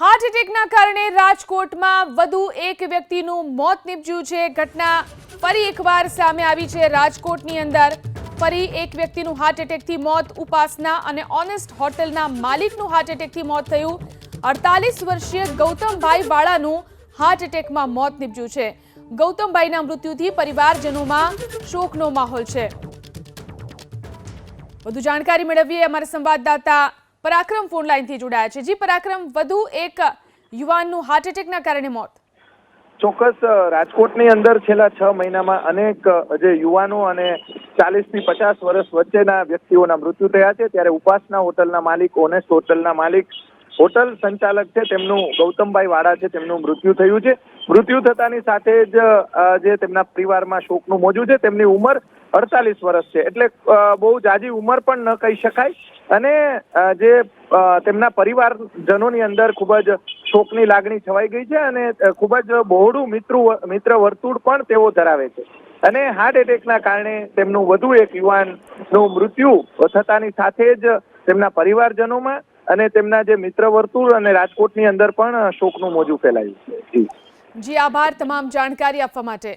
Heart એટેકના કારણે રાજકોટમાં વધુ એક વ્યક્તિનું મોત નીપજ્યું છે. ઘટના ફરી એકવાર સામે આવી છે. રાજકોટની અંદર ફરી એક વ્યક્તિનું હાર્ટ એટેકથી મોત ઉપાસના અને ઓનેસ્ટ હોટલના માલિકનું હાર્ટ એટેકથી મોત થયું. અડતાલીસ વર્ષીય ગૌતમભાઈ વાળાનું હાર્ટ એટેકમાં મોત નીપજ્યું છે. ગૌતમભાઈના મૃત્યુથી પરિવારજનોમાં શોકનો માહોલ છે. વધુ જાણકારી મેળવીએ અમારા સંવાદદાતા પરાક્રમ ફોન લાઈનથી જોડાયા છે. જી, પરાક્રમ, વધુ એક યુવાનનું હાર્ટ એટેકના કારણે મોત. ચોક્કસ રાજકોટની અંદર છેલ્લા છ મહિનામાં અનેક જે યુવાનો અને ચાલીસથી પચાસ વર્ષ વચ્ચેના વ્યક્તિઓના મૃત્યુ થયા છે. ત્યારે ઉપાસના હોટલના માલિક, ઓનેસ્ટ હોટલના માલિક, હોટલ સંચાલક છે. તેમનું ગૌતમભાઈ વાડા છે. તેમનું મૃત્યુ થયું છે. મૃત્યુ થતાની સાથે જ જે તેમના પરિવારમાં શોકનું મોજું છે. તેમની ઉંમર અડતાલીસ વર્ષ છે. એટલે બહુ જાજી ઉંમર પણ ન કહી શકાય. અને જે તેમના પરિવારજનોની અંદર ખૂબ જ શોકની લાગણી છવાઈ ગઈ છે અને ખૂબ જ બહોળું મિત્ર મિત્ર વર્તુળ પણ તેઓ ધરાવે છે. અને હાર્ટ એટેકના કારણે તેમનું વધુ એક યુવાનનું મૃત્યુ થતાની સાથે જ તેમના પરિવારજનોમાં અને તેમના જે મિત્ર વર્તુળ અને રાજકોટની અંદર પણ શોકનું મોજું ફેલાયું છે. જી, આભાર. તમામ જાણકારી આપવા માટે.